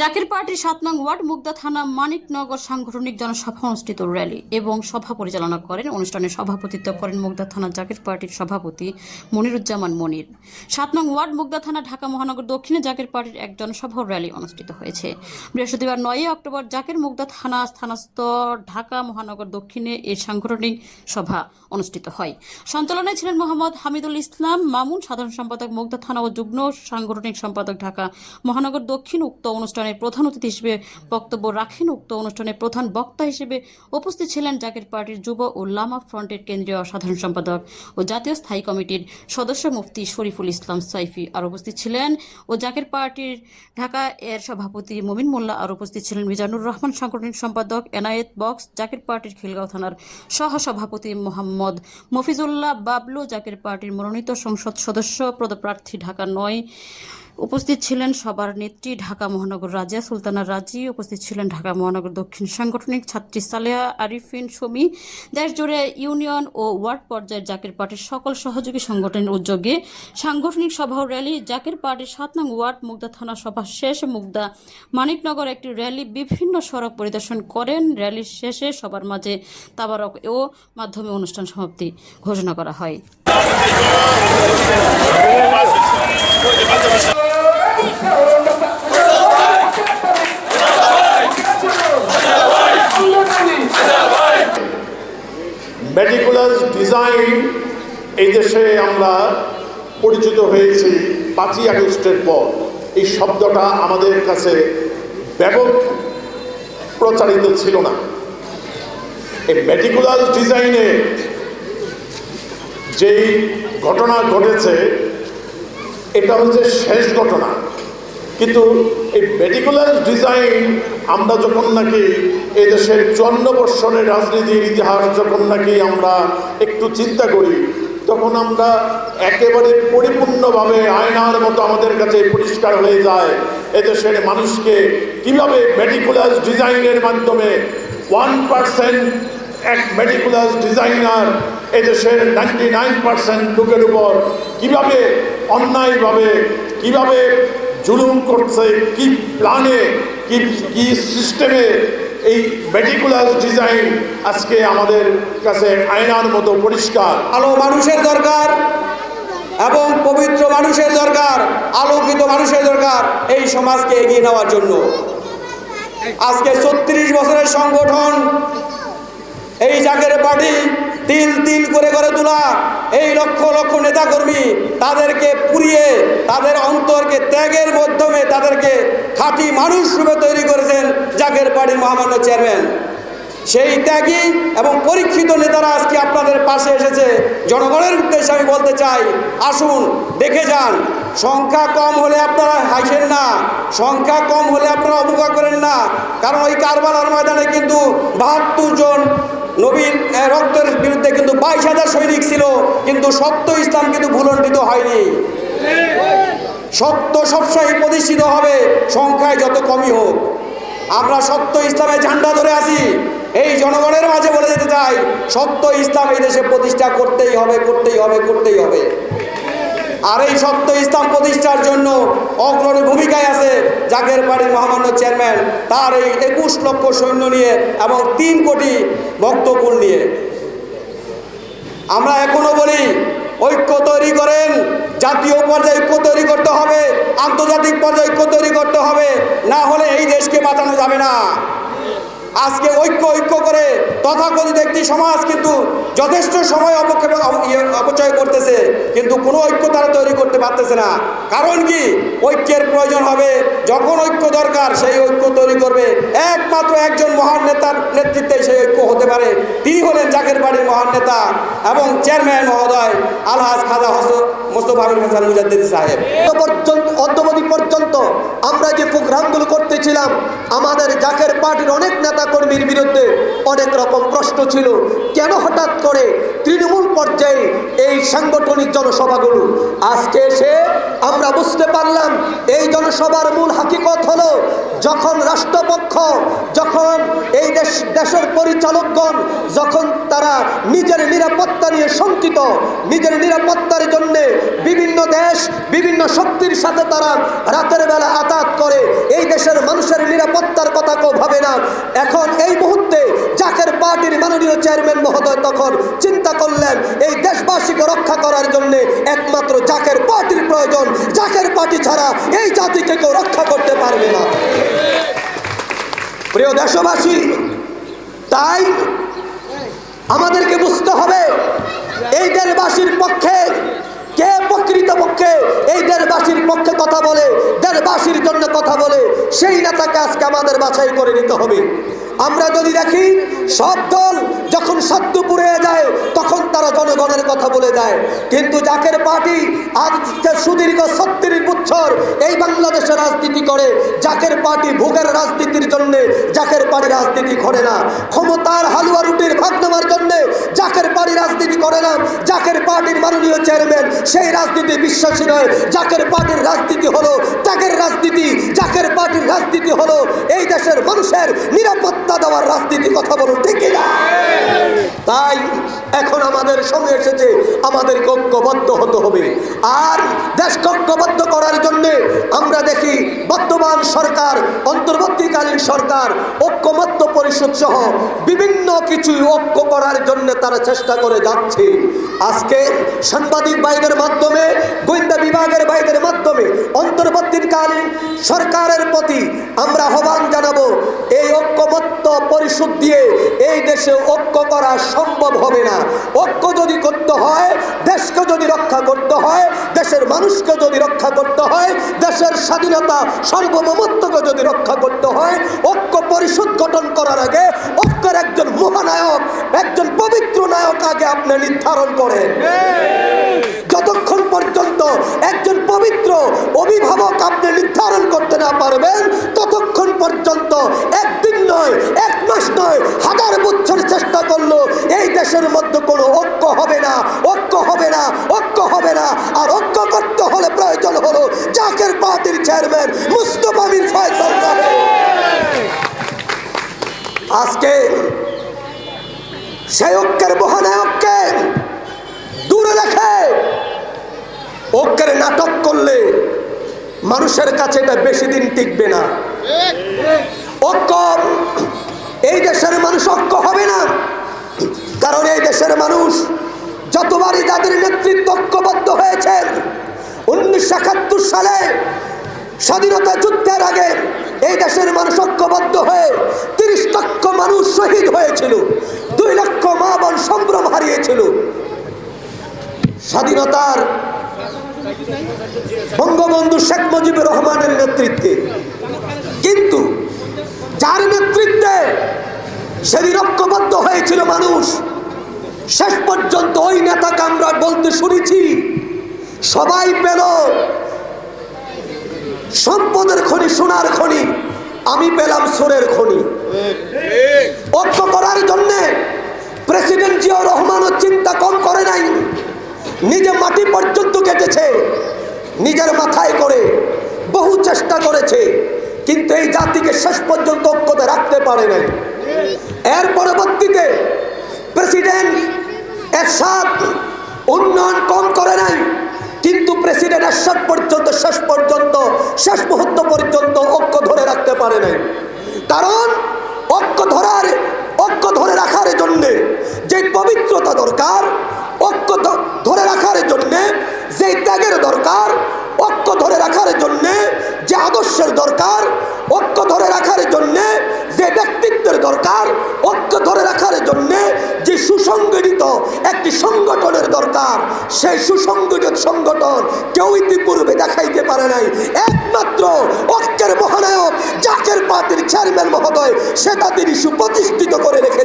জাকির পার্টির সাত নং ওয়ার্ড, মুগদা থানা, মানিকনগর সাংগঠনিক জনসভা অনুষ্ঠিত র্যালি এবং সভা পরিচালনা করেন, অনুষ্ঠানে সভাপতিত্ব করেন মুগদা থানা জাকির পার্টির সভাপতি মনিরুজ্জামান মনির। সাত নং ওয়ার্ড, মুগদা থানা, ঢাকা মহানগর দক্ষিণে জাকির পার্টির এক জনসভা র্যালি অনুষ্ঠিত হয়েছে। বৃহস্পতিবার নয়ই অক্টোবর জাকির মুগদা থানা স্থানস্থ ঢাকা মহানগর দক্ষিণে এই সাংগঠনিক সভা অনুষ্ঠিত হয়। সঞ্চালনায় ছিলেন মোহাম্মদ হামিদুল ইসলাম মামুন, সাধারণ সম্পাদক মুগদা থানা ও যুগ্ম সাংগঠনিক সম্পাদক ঢাকা মহানগর দক্ষিণ উক্ত অনুষ্ঠানের প্রধান অতিথি হিসেবে বক্তব্য রাখেন। উক্ত অনুষ্ঠানের প্রধান বক্তা হিসেবে উপস্থিত ছিলেন জাকির পার্টির যুব ও লামা ফ্রন্টের কেন্দ্রীয় সাধারণ সম্পাদক ও জাতীয় স্থায়ী কমিটির সদস্য মুফতি শরীফুল ইসলাম সাইফি। আর উপস্থিত ছিলেন ও জাকির পার্টির ঢাকা এর সভাপতি মমিন মোল্লা। আর উপস্থিত ছিলেন মিজানুর রহমান সাংগঠনিক সম্পাদক, এনায়েত বক্স, জাকির পার্টির খিলগাঁও থানার সহ সভাপতি মোহাম্মদ মফিজুল্লাহ বাবলু, জাকির পার্টির মনোনীত সংসদ সদস্য, পদপ্রার্থী ঢাকা নয় উপস্থিত ছিলেন সবার নেত্রী ঢাকা মহানগর রাজিয়া সুলতানা রাজি, উপস্থিত ছিলেন ঢাকা মহানগর দক্ষিণ সাংগঠনিক ছাত্রী সালেহা আরিফিন সুমি দেশ জুড়ে ইউনিয়ন ও ওয়ার্ড পর্যায়ের জাকের পার্টির সকল সহযোগী সংগঠনের উদ্যোগে সাংগঠনিক সভা ও র্যালি, জাকের পার্টির সাত নং ওয়ার্ড, মুগদা থানা সভা শেষে, মুগদা মানিকনগর একটি র্যালি বিভিন্ন সড়ক পরিদর্শন করেন। র্যালির শেষে সবার মাঝে তাবারক ও মাধ্যমে অনুষ্ঠান সমাপ্তি ঘোষণা করা হয় মেটিকুলাস ডিজাইন এই দেশে আমরা পরিচিত হয়েছি পাঁচই আগস্টের পর। এই শব্দটা আমাদের কাছে ব্যাপক প্রচারিত ছিল না। এই মেটিকুলাস ডিজাইনে যেই ঘটনা ঘটেছে, এটা হচ্ছে শেষ ঘটনা। কিন্তু এই মেটিকুলার ডিজাইন আমরা যখন নাকি এই দেশের চুয়ান্ন বৎসরের রাজনীতির ইতিহাস, যখন নাকি আমরা একটু চিন্তা করি তখন আমরা একেবারে পরিপূর্ণভাবে আয়নার মতো আমাদের কাছে পরিষ্কার হয়ে যায়। এদেশের মানুষকে কীভাবে মেটিকুলাস ডিজাইনের মাধ্যমে ওয়ান পার্সেন্ট এক মেটিকুলাস ডিজাইনার এদেশের নাইনটি নাইন পার্সেন্ট লোকের উপর কীভাবে অন্যায়ভাবে, কীভাবে জুলুম করছে, কি প্ল্যানে কি কি সিস্টেমে এই মেডিকুলার ডিজাইন আজকে আমাদের কাছে আয়নার মতো পরিষ্কার। আলো মানুষের দরকার এবং পবিত্র মানুষের দরকার, আলোকিত মানুষের দরকার এই সমাজকে এগিয়ে নেওয়ার জন্য। আজকে ছত্রিশ বছরের সংগঠন, এই জাগের পার্টি তিল তিল করে করে তোলা। এই লক্ষ লক্ষ নেতাকর্মী তাদেরকে পুড়িয়ে, তাদের অন্তরকে ত্যাগের মাধ্যমে তাদেরকে খাঁটি মানুষ রূপে তৈরি করেছেন জাগের পার্টির মহামান্য চেয়ারম্যান। সেই ত্যাগী এবং পরীক্ষিত নেতারা আজকে আপনাদের পাশে এসেছে। জনগণের উদ্দেশ্যে আমি বলতে চাই, আসুন দেখে যান, সংখ্যা কম হলে আপনারা হাসেন না, সংখ্যা কম হলে আপনারা অবজ্ঞা করেন না। কারণ ওই কারবালার ময়দানে কিন্তু বাহাত্তর জন আহ, রক্তের বিরুদ্ধে কিন্তু বাইশ হাজার সৈনিক ছিল কিন্তু সত্য ইসলাম কিন্তু ভুলণ্ডিত হয়নি। সত্য সবসময় প্রতিষ্ঠিত হবে সংখ্যায় যত কমই হোক। আমরা সত্য ইসলামের ঝান্ডা ধরে আছি এই জনগণের মাঝে বলে যেতে চাই সত্য ইসলাম এই দেশে প্রতিষ্ঠা করতেই হবে করতেই হবে করতেই হবে। আর এই সত্য ইসলাম প্রতিষ্ঠার জন্য অগ্রণী ভূমিকায় আছে জাগের বাড়ির মহামান্য চেয়ারম্যান। তার এই একুশ লক্ষ সৈন্য নিয়ে এবং তিন কোটি ভক্তকুল নিয়ে। আমরা এখনও বলি, ঐক্য তৈরি করেন, জাতীয় পর্যায়ে ঐক্য তৈরি করতে হবে, আন্তর্জাতিক পর্যায়ে ঐক্য তৈরি করতে হবে, না হলে এই দেশকে বাঁচানো যাবে না। আজকে ঐক্য ঐক্য করে তথাকথিত একটি সমাজ কিন্তু যথেষ্ট সময় ইয়ে অপচয় করতেছে, কিন্তু কোনো ঐক্য তারা তৈরি করতে পারতেছে না। কারণ কি? ঐক্যের প্রয়োজন হবে। যখন ঐক্য দরকার, সেই ঐক্য তৈরি করবে। একমাত্র একজন মহান নেতার নেতৃত্বে সেই ঐক্য হতে পারে। তিনি হলেন জাকের বাড়ির মহান নেতা এবং চেয়ারম্যান মহোদয় আলহাজ খাজা হস মোস্তফারুল হাসান মুজাদ্দিদ সাহেব। পর্যন্ত অদ্যবধি পর্যন্ত আমরা যে প্রোগ্রামগুলো করতেছিলাম, আমাদের জাকের পার্টির অনেক নেতা কর্মীর বিরুদ্ধে অনেক রকম প্রশ্ন ছিল। কেন হঠাৎ করে তৃণমূল পর্যায়ে এই সাংগঠনিক জনসভাগুলো? আজকে এসে আমরা বুঝতে পারলাম, এই জনসভার মূল হাকিকত হলো যখন রাষ্ট্রপক্ষ, যখন এই দেশ, দেশের পরিচালকগণ, যখন তারা নিজের নিরাপত্তা নিয়ে শঙ্কিত, নিজের নিরাপত্তার জন্যে বিভিন্ন দেশ বিভিন্ন শক্তির সাথে তারা রাতের বেলা আতাত করে। এই দেশের মানুষের নিরাপত্তার কথা কেউ ভাবে না। এখন এই মুহূর্তে জাকের পার্টির মাননীয় চেয়ারম্যান মহোদয় তখন চিন্তা করলেন, এই দেশবাসীকে রক্ষা করার জন্য একমাত্র জাকের পার্টির প্রয়োজন। জাকের পার্টি ছাড়া এই জাতিকে কেউ রক্ষা করতে পারবে না। প্রিয় দেশবাসী, তাই আমাদেরকে বুঝতে হবে, এই দেশবাসীর পক্ষে কে প্রকৃত পক্ষে এই দেশবাসীর পক্ষে কথা বলে দেশবাসীর জন্য কথা বলে, সেই নেতাকে আজকে আমাদের বাছাই করে নিতে হবে। আমরা যদি দেখি, সব দল যখন সদ্য পুড়ে যায়, তখন তারা জনগণের কথা বলে দেয়। কিন্তু জাকের পার্টি আজকে সুদীর্ঘ ছত্রিশ বছর এই বাংলাদেশে রাজনীতি করে, জাকের পার্টি ভোগের রাজনীতির জন্য, জাকের পার্টি রাজনীতি করে না। ক্ষমতার হালুয়া রুটির ভাগ নেওয়ার জন্য পার্টি রাজনীতি করে না। জাকের পার্টির মাননীয় চেয়ারম্যান, সেই রাজনীতি বিশ্বাসী নয়। জাকের পার্টির রাজনীতি হলো ত্যাগের রাজনীতি। জাকের পার্টির রাজনীতি হলো এই দেশের মানুষের নিরাপত্তা দেওয়ার রাজনীতি। কথা বলুন, ঠিক না তাই এখন আমাদের সময় এসেছে আমাদেরকে ঐক্যবদ্ধ হতে হবে। আর দেশকে ঐক্যবদ্ধ করার জন্য আমরা দেখি বর্তমান সরকার, অন্তর্বর্তীকালীন সরকার, ঐক্যমত্য পরিষদ সহ বিভিন্ন কিছু ঐক্য করার জন্য তারা চেষ্টা করে যাচ্ছে। আজকে সাংবাদিক বাইদের মাধ্যমে, গোয়েন্দা বিভাগের বাইদের মাধ্যমে, অন্তর্বর্তীকালীন সরকারের প্রতি আমরা আহ্বান জানাব, এই ঐক্যমত্য পরিশোধ দিয়ে এই দেশে ঐক্য করা সম্ভব হবে না। ঐক্য যদি করতে হয়, দেশকে যদি রক্ষা করতে হয়, দেশের মানুষকে যদি রক্ষা করতে হয় দেশের স্বাধীনতা সার্বভৌমত্বকে যদি রক্ষা করতে হয়, ঐক্য পরিশোধ গঠন করার আগে ঐক্যের একজন মহানায়ক, একজন পবিত্র নায়ক আগে আপনি নির্ধারণ করেন। যতক্ষণ পর্যন্ত একজন পবিত্র অভিভাবক আপনি নির্ধারণ করতে না পারবেন চেয়ারম্যান মুস্তফা মির ফয়সাল আজকে সেই ঐক্যের মহানায়ককে দূরে রেখে ঐক্যের নাটক করলে মানুষের কাছে এটা বেশি দিন টিকবে না। ঐক্য, এই দেশের মানুষ ঐক্য হবে না। কারণ এই দেশের মানুষ যতবারই যাদের নেতৃত্ব ঐক্যবদ্ধ হয়েছেন, উনিশশো একাত্তর সালে স্বাধীনতা যুদ্ধের আগে এই দেশের মানুষ ঐক্যবদ্ধ হয়ে তিরিশ লক্ষ মানুষ শহীদ হয়েছিল, দুই লক্ষ মা বোন সম্ভ্রম হারিয়েছিল। স্বাধীনতার বঙ্গবন্ধু শেখ মুজিবুর রহমানের নেতৃত্বে। কিন্তু যার নেতৃত্বে সেদিন ঐক্যবদ্ধ হয়েছিল মানুষ, শেষ পর্যন্ত ওই নেতাকে আমরা বলতে শুনেছি, সবাই পেল সম্পদের খনি, সোনার খনি, আমি পেলাম সোরের খনি। ঐক্য করার জন্য প্রেসিডেন্ট জিয়াউর রহমানও চিন্তা কম করে নাই। নিজে মাটি পর্যন্ত কেটেছে, নিজের মাথায় করে বহু চেষ্টা করেছে, কিন্তু এই জাতিকে শেষ পর্যন্ত ঐক্যতে রাখতে পারে নাই। এর পরবর্তীতে প্রেসিডেন্ট এরশাদ উন্নয়ন কম করে নাই। কিন্তু প্রেসিডেন্ট এরশাদ পর্যন্ত, শেষ পর্যন্ত, শেষ মুহূর্ত পর্যন্ত ঐক্য ধরে রাখতে পারে নাই। কারণ ঐক্য ধরার ঐক্য ধরে রাখার জন্যে যে পবিত্রতা দরকার ঐক্য ধরে রাখার জন্যে যে ত্যাগের দরকার ঐক্য ধরে রাখার জন্যে যে আদর্শের দরকার ঐক্য ধরে রাখার জন্যে একটি সংগঠনের দরকার। সেই সুসংগঠিত সংগঠন কেউ ইতিপূর্বে দেখাইতে পারে নাই। একমাত্র ঐক্যের মহানায়ক জাকের পাতির চেয়ারম্যান মহোদয়, সেটা তিনি সুপ্রতিষ্ঠিত করে রেখে